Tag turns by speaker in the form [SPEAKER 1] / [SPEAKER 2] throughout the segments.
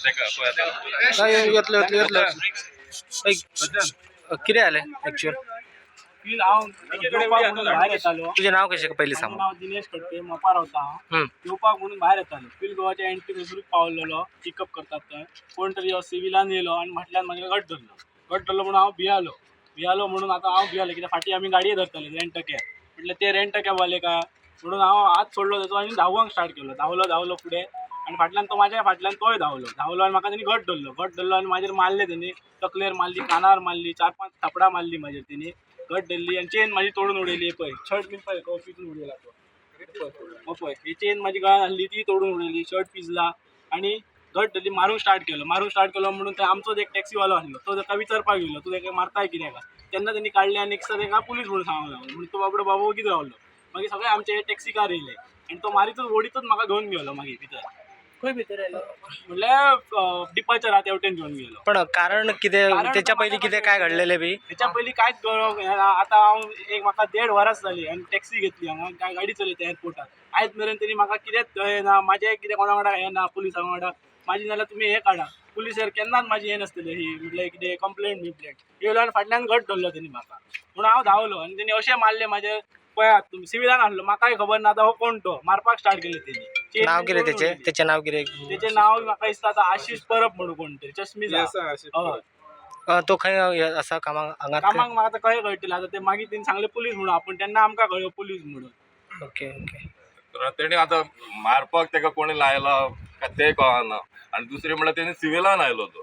[SPEAKER 1] काय येतलं येतलं येतलं ऐक, किती आले ऍक्च्युअल
[SPEAKER 2] फील हांव येवपाक म्हणून भायर येतालो
[SPEAKER 1] तुझे नाव कशें पयलीं
[SPEAKER 2] माझं
[SPEAKER 1] सांग
[SPEAKER 2] नाव दिनेश खडके मोपार रावता हांव
[SPEAKER 1] हम्म.
[SPEAKER 2] येवपाक म्हणून भायर येतालो फील गोवाच्या एंट्री थंयसरूच पावलेलो पिकअप करतात थंय कोण तरी हो सिविलान येयलो आनी म्हटल्यार म्हाका गट धरलो घट धरलो म्हणून हांव भियालो भियालो म्हणून आतां हांव भियालो कित्याक फाटीं आमी गाडये धरताले रेंट कॅब म्हटल्यार ते रेंट कॅबवाले काय म्हणून हांव हात सोडलो तेचो आनी धांवंक स्टार्ट केलो. धांवलो धांवलो फुडें आनी फाटल्यान तो म्हाज्या फाटल्यान तोय धांवलो. धांवलो आनी म्हाका तेणी घट धरलो. घट धरलो आनी मागीर मारले तेणी तकलेर मारली कानार मारली चार पांच थापडां मारली म्हाजेर तेणी घट धरली आनी चेन म्हाजी तोडून उडयली पळय शर्ट बीन पळय कॉफीतून उडयला तो. पळय ही चेन म्हाजी गळ्यान आसली ती तोडून उडयली शर्ट पिजला आनी गट धरली मारूंक स्टार्ट केलो. मारूंक स्टार्ट केलो म्हणून थंय आमचोच एक टॅक्सीवालो आसलो तो ताका विचारपाक गेलो तूं ताका मारताय कित्याक तेन्ना तेणी काडले आनी नेक्स्ट ताका पुलीस म्हणून सांगूंक लागलो. म्हणून तो बाबडो बाबा वगीत रावलो मागीर सगळे आमचे टॅक्सी कार येयले आनी तो मारीतूच ओडीतूच म्हाका घेवन गेलो मागीर भितर.
[SPEAKER 3] खंय भितर आयलो
[SPEAKER 2] म्हणल्यार डिपाचर तेवटेन घेवन गेलो.
[SPEAKER 1] पण कारण कितें त्याच्या पयलीं कितें काय घडलेलें बी?
[SPEAKER 2] त्याच्या पयलीं कांयच कळोंक ना आतां हांव एक म्हाका देड वरां जाली आनी टॅक्सी घेतली हांगा काय गाडी चलयता एअरपोर्टार आयज मेरेन तरी म्हाका कितेंच हें ना म्हाजें कितें कोणा वांगडा हें ना पुलिसां वांगडा म्हाजी जाल्यार तुमी हें काडा पुलिसार केन्नाच म्हाजी हें नासतलें ही. म्हटल्यार कितें कंप्लेंट बिप्लेंट येयलो आनी फाटल्यान घट धरलो तेणी म्हाका म्हणून हांव धांवलो आनी तेणी अशें मारले म्हाजे पळयात तुमी सिविलान आसलो म्हाकाय खबर ना. आतां हो कोण तो? मारपाक स्टार्ट केले तेणी
[SPEAKER 1] नाव कितें तेचें. तेचें नाव कितें
[SPEAKER 2] तेचें नाव म्हाका दिसता आतां आशिश परब म्हणून कोण तरी चश्मीज हय
[SPEAKER 1] अ, तो खंय हे आसा कामाक हांगात
[SPEAKER 2] कामाक म्हाका आतां कळें कळटलें आतां ते मागीर तेणी सांगलें पुलीस म्हणून. आपूण तेन्ना आमकां कळ्ळें पुलीस म्हणून.
[SPEAKER 1] Okay okay.
[SPEAKER 4] तेणी आतां मारपाक तेका कोणी लायला काय तें कळना. आनी दुसरें म्हणल्यार तेणी सिविलान आयलो तो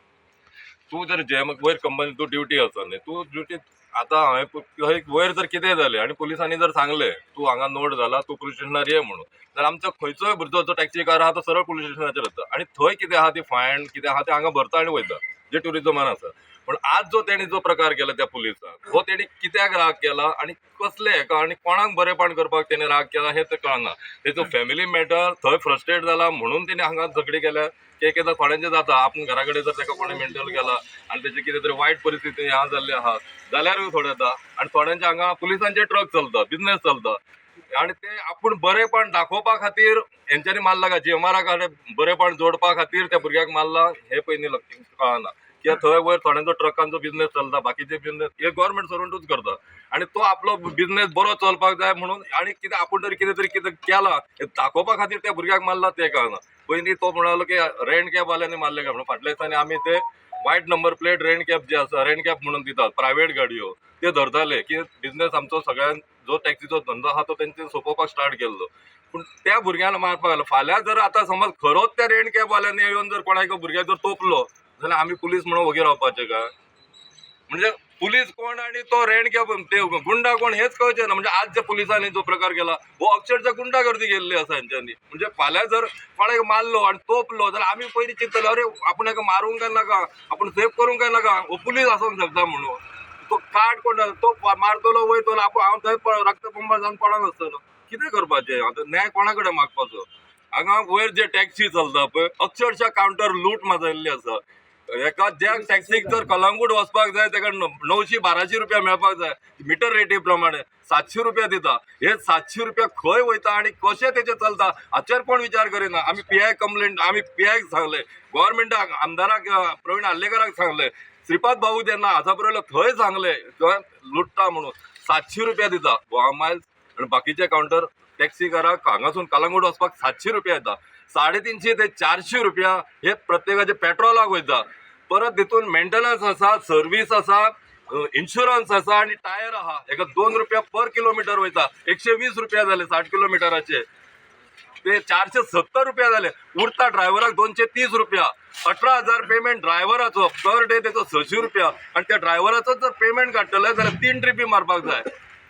[SPEAKER 4] तूं जर जे वयर कंपनी तूं ड्युटी आसा न्ही. तूं ड्युटी आतां हांवें वयर जर कितेंय जालें आनी पुलिसांनी जर सांगलें तूं हांगा नोट जाला तूं पुलीस स्टेशनार ये म्हणून. जाल्यार आमचो खंयचोय भुरगो जो टॅक्सी कार आहा तो सरळ पुलीस स्टेशनाचेर येता आनी थंय कितें आहा ती फायन कितें आहा तें हांगा भरता आनी वयता जे ट्युरिजमान आसा पण आज जो तेणी जो प्रकार केला त्या पुलिसाक हो तेणी कित्याक राग केला आणि कसले हेका आणि कोणाक बरेपण करपाक त्याने राग केला हे तर कळना. तेचो फॅमिली मॅटर थंय फ्रस्ट्रेट जाला म्हणून त्याने हांगा झगडी केल्या. की एकदा थोड्यांचे जाता आपूण घरा कडेन जर ताका कोणी मेंटल केला आनी त्याची कितें तरी वायट परिस्थिती ह्या जाल्ली आहा. जाल्यारूय थोडे येता आनी थोड्यांचे हांगा पुलिसांचे ट्रक चलता बिझनेस चलता. आणि ते आपूण बरेपण दाखोवपा खातीर हेंच्यांनी मारला का? जीएमआरा बरेपण जोडपा खातीर त्या भुरग्याक मारला हे पयलीं लक्ष कळना. किंवा थंय वयर थोड्यांचो ट्रकांचो बिझनेस चलता बाकीचे बिझनेस हे गव्हर्मेंट सर्वंटूच करता. आणि तो आपलो बिझनेस बरो चलपाक जाय म्हणून आणि कितें आपूण तरी कितें तरी कितें केला दाखोवपा खातीर त्या भुरग्याक मारला तें कळना. पयलीं तो म्हणालो की रेंट कॅब वाल्यांनी मारले काय म्हणून फाटल्या दिसांनी आमी ते white number plate rent cab जे आसा रेंट कॅब म्हणून दितात प्रायव्हेट गाडयो ते धरताले की बिझनेस आमचो सगळ्यान जो टॅक्सीचो धंदो आहा तो तेंचे सोंपोवपाक स्टार्ट केल्लो पूण त्या भुरग्यांना मारपाक लागलो. फाल्यां जर आतां समज खरोच त्या रेंट कॅब वाल्यांनी येवन जर कोणाक भुरग्याक जर तोपलो जाल्यार आमी पुलीस म्हणून वगेर रावपाचे काय म्हणजे पुलीस कोण आणि तो रेंट ते गुंडा कोण हेच कळचे ना. म्हणजे आज ज्या पुलिसांनी जो प्रकार केला हो अक्षरशः गुंडागर्दी केल्ली आसा यांच्यानी. म्हणजे फाल्यां जर कोणाक मारलो आणि तोपलो जाल्यार आमी पयलीं चिंतले अरे आपण हेका मारूंक काय नाका आपण सेफ करूंक काय नाका. हो पुलीस आसूंक शकता म्हणून. तो काट कोण तो मारतलो वयतलो आपण हांव थंय प- रक्तबंबार जावन पडत आसतलो कितें करपाचें आतां न्याय कोणा कडेन मागपाचो हांगा वयर जे टॅक्सी चलता पळय अक्षरशः कावंटर लूट माजयल्ली आसा एका ज्या टॅक्सीक जर कलंगूट वचपाक जाय ताका णवशी बाराशे रुपया मेळपाक जाय. मिटर रेटी प्रमाणे सातशे रुपया दिता. हे सातशे रुपया खंय वयता आणि कशें तेचे चलता हाचेर कोण विचार करिना. आमी पी आय कंप्लेंट आमी पी आयक सांगले. गोव्हर्मेंटाक आमदाराक प्रवीण आल्लेकराक सांगले. श्रीपाद भाऊ जेन्ना हाजा पयलो थंय सांगले? थंय लुटता म्हणून. सातशे रुपया दिता. गोवा मायल्स आनी बाकीचे कावंटर टॅक्सी काराक हांगासून कलंगूट वचपाक सातशे रुपया येता साडेतीनशे ते चारशे रुपया हे प्रत्येकाचे पेट्रोलाक वयता परत तितून मेंटेनन्स आसा सर्वीस आसा इन्शुरन्स आसा आणि टायर आहा हेका दोन रुपया पर किलोमिटर वयता एकशे वीस रुपया जाले साठ किलोमिटराचे ते चारशे सत्तर रुपया जाले उरता ड्रायव्हराक दोनशे तीस रुपया. अठरा हजार पेमेंट ड्रायव्हराचो पर डे तेचो सशे रुपया. आणि त्या ड्रायव्हराचो जर पेमेंट काडटले जाल्यार तीन ट्रिपी मारपाक जाय.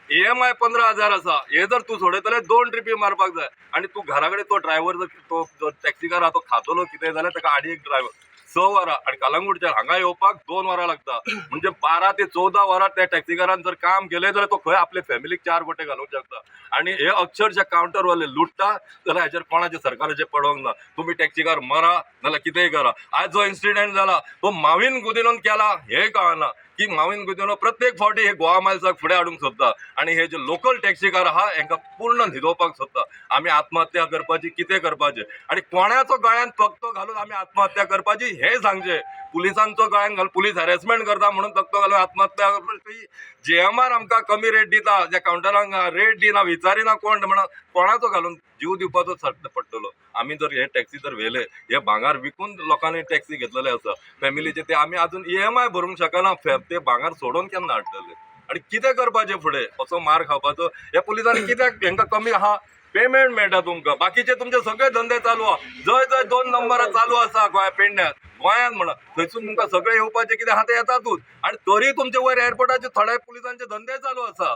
[SPEAKER 4] ई एम आय पंदरा हजार आसा हे जर तूं सोडयतले दोन ट्रिपी मारपाक जाय आणि तूं घरा कडेन तो ड्रायव्हर जर तो जो टॅक्सीकार आहा तो खातलो कितें जाल्यार ताका आनी एक ड्रायव्हर स वरां. आणि कलंगूटच्यान हांगा येवपाक दोन वरां लागता म्हणजे बारा ते चौदा वरां त्या टॅक्सीकारान जर काम केलें जाल्यार तो खंय आपले फॅमिलीक चार गोटे घालूंक शकता आणि हे अक्षरशः काउंटरवाले लुटता जाल्यार हाचेर कोणाचे सरकाराचे पडोंक ना तुम्ही टॅक्सीकार मरा नाल्यार कितेंय करा. आज जो इन्सिडेंट जाला तो मावीन गुदिनून केला हे कळना. की मावीन गुदिनो प्रत्येक फावटी हे गोवा मायल्साक फुडें हाडूंक सोदता आणि हे जे लोकल टॅक्सीकार आहा हांकां पूर्ण न्हिदोवपाक सोदता आमी आत्महत्या करपाची कितें करपाचें? आनी कोणाचो गळ्यान तक्तो घालून आमी आत्महत्या करपाची हें सांगचें. पुलिसांचो गळ्यान घालून पुलीस हॅरेसमेंट करता म्हणून तक्तो घालून आत्महत्या करपाची. जे एम आर आमकां कमी रेट दिता. ज्या कावंटरांक रेट दिना विचारिना कोण म्हणून कोणाचो घालून जीव दिवपाचो पडटलो आमी जर हे टॅक्सी जर व्हेले हे भांगार विकून लोकांनी टॅक्सी घेतलेले आसा फॅमिलीचे ते आमी अजून ई एम आय भरूंक शकना फॅब ते भांगार सोडून केन्ना हाडटले? आणि कितें करपाचें फुडें? असो मार खावपाचो. हे पुलिसांनी कित्याक हांकां कमी आहा पेमेंट मेळटा तुमकां. बाकीचे तुमचे सगळे धंदे चालू आहा. जंय जंय दोन नंबरां चालू आसा गोंया पेडण्यात. गोंयांत म्हणा. थंयसून तुमकां सगळे येवपाचे कितें आहा ते येतातूच आणि तरी तुमचे वयर एअरपोर्टाचे थोड्या पुलिसांचे धंदे चालू आसा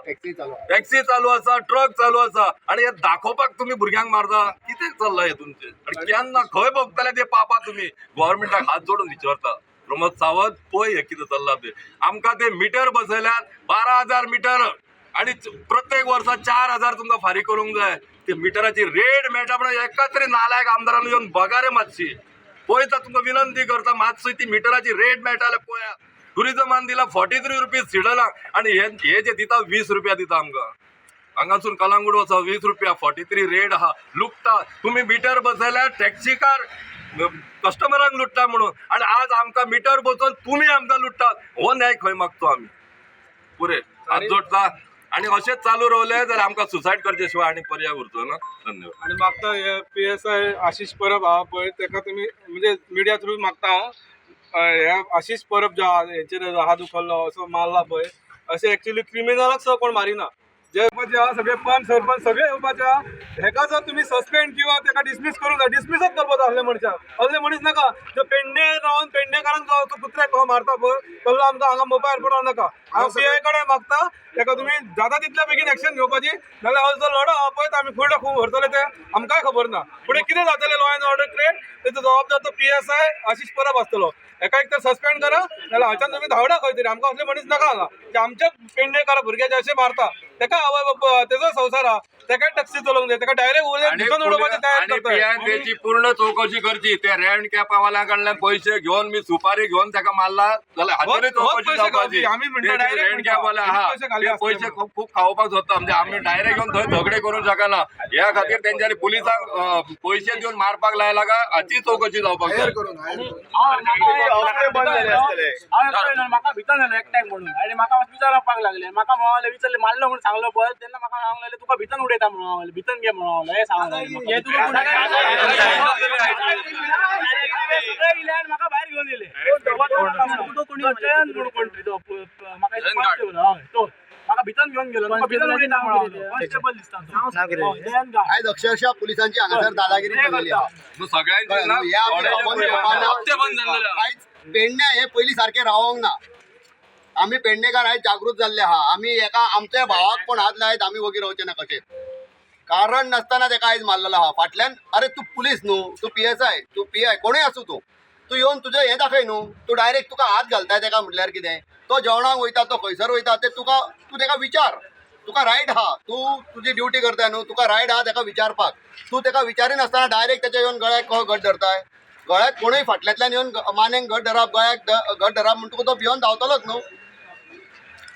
[SPEAKER 3] टॅक्सी चालू
[SPEAKER 4] आसा ट्रक चालू आसा आणि हे दाखोवपाक तुम्ही भुरग्यांक मारता. कितें चल्ला हे तुमचे? आणि केन्ना खंय भोगतले ते पापा तुम्ही? गव्हर्मेंटाक हात जोडून विचारता. प्रमोद सावंत पळय हे कितें चल्ला ते? आमकां ते मिटर बसयल्यात बारा हजार मिटर. आणि प्रत्येक वर्सा चार हजार तुमकां फारीक करूंक जाय. ते मिटराची रेट मेळटा म्हणून एका तरी नालायक आमदारान येवन बघा रे मातशी. पळयता तुमकां विनंती करता मातशी ती मिटराची रेट मेळटा जाल्यार पळया टुरिजमान दिला फॉर्टी थ्री रुपीज सिडलांक आणि हे जे दिता वीस रुपया दिता आमकां हांगासून कलांगूट वचा वीस रुपया फॉर्टी थ्री रेट आहा लुकता तुम्ही मिटर बसयल्यार टॅक्सीकार कस्टमरांक लुटता म्हणून. आणि आज आमकां मिटर बसोवन तुम्ही आमकां लुटतात हो न्याय खंय मागतो आमी पुरे. हात जोडता. आणि अशेंच चालू रावले जर आमकां सुसायड करचे शिवाय आणि पर्याय उरचो ना. धन्यवाद.
[SPEAKER 5] आणि मागता हे P S I Ashish Parab हा पळय तेका तुमी म्हणजे मिडिया थ्रू मागता हांव. अं, हे आशिष परब जो आहा हेचेर हात उखल्लो असो मारला पळय. अशें एक्चुअली क्रिमिनलाक सुद्दां कोण मारिना. आहा सगळे पंच सरपंच सगळे येवपाचे आहा हेका जर तुमी सस्पेंड किंवा तेका डिसमीस करूंक जाय डिसमीसच करपाचो असले मनशाक असले मनीस नाका. जो पेडणे रावन पेडणेकारांक जो तो कुत्र्याक मारता पळय तसलो आमकां हांगा मोबायल एअरपोर्टार नाका. हांव पी आय कडेन मागता. तेका तुमी जाता तितल्या बेगीन एक्शन घेवपाची नाल्यार हो जो लढो आहा पळय तो आमी फुडें खूब व्हरतले ते आमकांय खबर ना? फुडें कितें जातलें लॉ अँड ऑर्डर क्रिएट तेचो जबाबदार तो P S I Ashish Parab आसतलो एका एक तर सस्पेंड करा. नाल्यार हाच्यान तुमी धांवडा खंय तरी आमकां असले मनीस नाका हांगा जे आमच्या पेडणेकार भुरग्याचे अशे मारता. तेका आवय बाप तेजो संवसार हा तेका टॅक्सी चलोवंक जाय तेका डायरेक्ट
[SPEAKER 4] त्याची पूर्ण चौकशी करची ते रेंट कॅपावाल्या कडल्यान पैसे घेऊन मी सुपारी घेऊन त्याका मारला जाल्यार
[SPEAKER 5] होच
[SPEAKER 4] चौकशी
[SPEAKER 5] पैसे
[SPEAKER 4] जावपाची
[SPEAKER 5] म्हणतो.
[SPEAKER 4] कॅपवाले आहा
[SPEAKER 5] पैसे.
[SPEAKER 4] खूप खूप खावपाक सोदता म्हणजे आम्ही डायरेक्ट घेऊन थंय झगडे करूंक शकना ह्या खातीर तेंच्यांनी पुलिसांक पैसे दिवन मारपाक लायला का हाची चौकशी जावपाक
[SPEAKER 2] म्हाका भितर नेलो एकट्याक म्हणून आणि म्हाका विचारपाक लागले म्हाका विचारले मारलो म्हणून सांगलो पळय तेन्ना म्हाका सांगूंक लागले तुका भितर उडयता म्हणून हांव भितर घे म्हणून हांव हे म्हाका भायर घेवन तो म्हाका तो म्हाका भितर घेवन गेलो कॉन्स्टेबल दिसता
[SPEAKER 3] अक्षरशः पोलिसांची हांगासर दादागिरी न्हू? हे. आयज हे पयलीं सारखे रावोंक ना आमी पेडणेकार आयज जागृत जाल्ले आहा आमी एका आमच्या भावाक कोण हात लायत आमी वगीर रावचे ना कशें कारण नासतना तेका आयज मारलेलो आहा फाटल्यान अरे तूं पुलीस न्हू तूं पी एस आय तूं पी आय कोणूय आसूं तूं. तूं येवन तुजें हें दाखय न्हू तूं डायरेक्ट तुका हात घालताय तेका म्हटल्यार कितें? तो जेवणाक वयता तो खंयसर वयता ते तुका तूं तेका विचार. तुका रायट हा. तूं तुजी ड्युटी करताय न्हू तुका रायट हा तेका विचारपाक. तूं तेका विचारिनासतना डायरेक्ट तेच्या येवन गळ्याक कहो घट धरताय? गळ्याक कोणूय फाटल्यातल्यान येवन मानेक घट धरप गळ्याक घट धरप म्हणटकूच तो भियोन धांवतलोच न्हू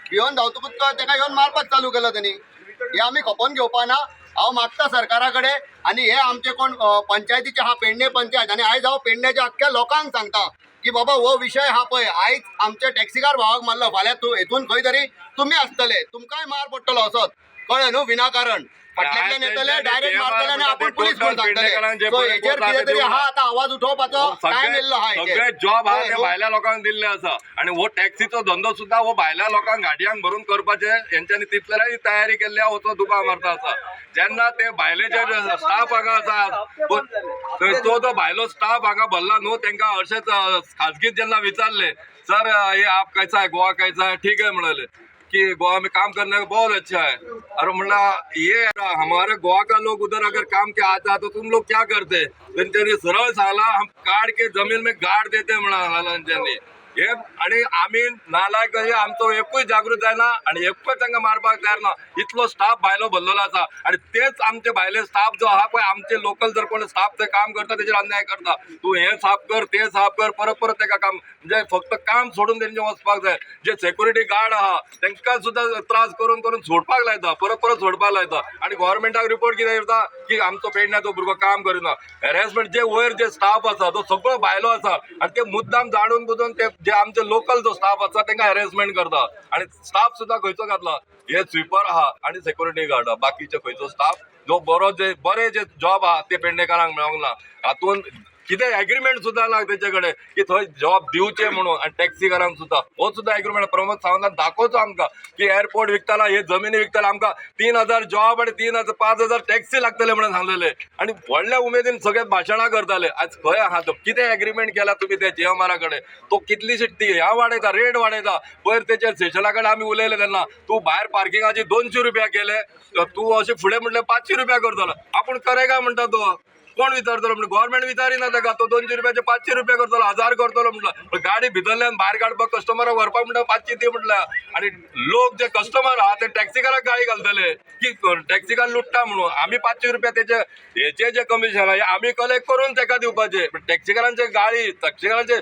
[SPEAKER 3] भियोन धांवतकूच ताका तेका येवन मारपाक चालू केलो तेणी हे आमी खपोवन घेवपा ना हांव मागता सरकारा कडेन आनी हे आमचे कोण पंचायतीचे हा पेडणे पंचायत. आनी आयज हांव पेडण्याचे अख्ख्या लोकांक सांगता की बाबा हो विशय हा पळय आयज आमच्या टॅक्सीकार भावाक मारलो फाल्यां तूं हेतून खंय तरी तुमी आसतले तुमकांय मार पडटलो असोच कळ्ळें न्हू विनाकारण. फाटल्यातल्यान येतले डायरेक्ट आनी आपूण पुलीस कोण सांगतले सो हेचेर कितें तरी हा आतां आवाज उठोवपाचो टायम येयल्लो आहा
[SPEAKER 4] सगळे जॉब आहा ते? भायल्या लोकांक दिल्ले आसा आणि हो टॅक्सीचो धंदो सुद्धा हो भायल्या लोकांक गाडयांक भरून करपाचे यांच्यानी तितल्याही तयारी केल्ली आहा हो दुकां मारता आसा जेन्ना ते भायले जे स्टाफ हांगा आसा तो- तो भायलो स्टाफ हांगा भरला न्हू तेंका अ, खाजगीत जेन्ना विचारले सर ये आप कैसा है गोवा कैसा है? ठीक है म्हणाले. कि गोवा में काम करने का बहुत अच्छा है। और मुला ये हमारे गोवा का लोग उधर अगर काम के आता तो तुम लोग क्या करते? तर त्यांनी सरळ साला हम काढ के जमीन में गाड देते म्हणा त्यांनी हे आणि आम्ही नालायक हे आमचो एकूय जागृत जायना आणि एकूय तांकां मारपाक तयार ना. इतलो स्टाफ भायलो भरलेलो आसा आणि तेच आमचे भायले स्टाफ जो आहा पळय आमचे लोकल जर कोण स्टाफ ते काम करता तेजेर अन्याय करता तू हे साफ कर ते साफ कर परत परत तेका काम म्हणजे फक्त काम सोडून तेंचे वचपाक जाय. जे सेक्युरिटी गार्ड आहा तांकां सुद्दां त्रास करून करून सोडपाक लायता परत परत सोडपाक लायता. आणि गव्हर्मेंटाक रिपोर्ट कितें करता की आमचो पेडण्या तो भुरगो काम करिना. हॅरेसमेंट जे वयर जे स्टाफ आसा तो सगळो भायलो आसा आणि ते मुद्दाम जाणून बुजून ते जे आमचे लोकल जो स्टाफ आसा तांकां हॅरेसमेंट करता आणि स्टाफ सुद्दां खंयचो घातला. हे स्विपर आहा आणि सेक्युरिटी गार्ड आहा बाकीचे खंयचो स्टाफ जो बरो जे बरे जे जॉब आहा ते पेडणेकारांक मेळोंक ना. हातून कितें एग्रीमेंट सुद्दां ना तेचे कडेन की थंय जॉब दिवचे म्हणून आनी टॅक्सीकारांक सुद्दां हो सुद्दां एग्रीमेंट प्रमोद सावंतान दाखोवचो आमकां की एअरपोर्ट विकताला हे जमिनी विकताला आमकां तीन हजार जॉब आनी तीन हजार पांच हजार टॅक्सी लागतले म्हणून सांगलेले. आनी व्हडल्या उमेदीन सगळे भाशणां करताले. आज खंय आहा तो कितें एग्रीमेंट केला तुमी ते जीएमआरा कडेन तो कितलीशी ती ह्या वाडयता रेट वाडयता पयर तेच्या सेशना कडेन आमी उलयले तेन्ना तू भायर पार्किंगाचे दोनशे रुपया केले. तू अशें फुडें म्हटलें पांचशे रुपया करतलो. आपूण करेगा म्हणटा तो? कोण विचारतलो म्हणजे गव्हर्मेंट विचारिना ताका तो दोनशे रुपयाचे पाचशे रुपया करतलो हजार करतलो म्हटलं. पण गाडी भितरल्यान भायर काडपाक कस्टमराक व्हरपाक म्हणटा पाचशे ती म्हटलं. आणि लोक जे कस्टमर आहा ते टॅक्सीकाराक गाळी घालतले. की टॅक्सीकार लुटता म्हणून. आम्ही पाचशे रुपया त्याचे हेचे जे कमिशन आहे आम्ही कलेक्ट करून ताका दिवपाचे. टॅक्सीकारांचे गाळी टॅक्सीकारांचे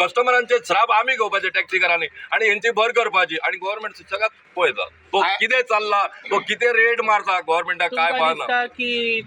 [SPEAKER 4] कस्टमरांचे श्राप आम्ही घेवपाचे टॅक्सीकारांनी आणि यांची भर करपाची. आणि गव्हर्मेंट सगळ्यात पळयता तो कितें चालला तो कितें रेट मारता गव्हर्मेंटाक काय पाहना
[SPEAKER 1] की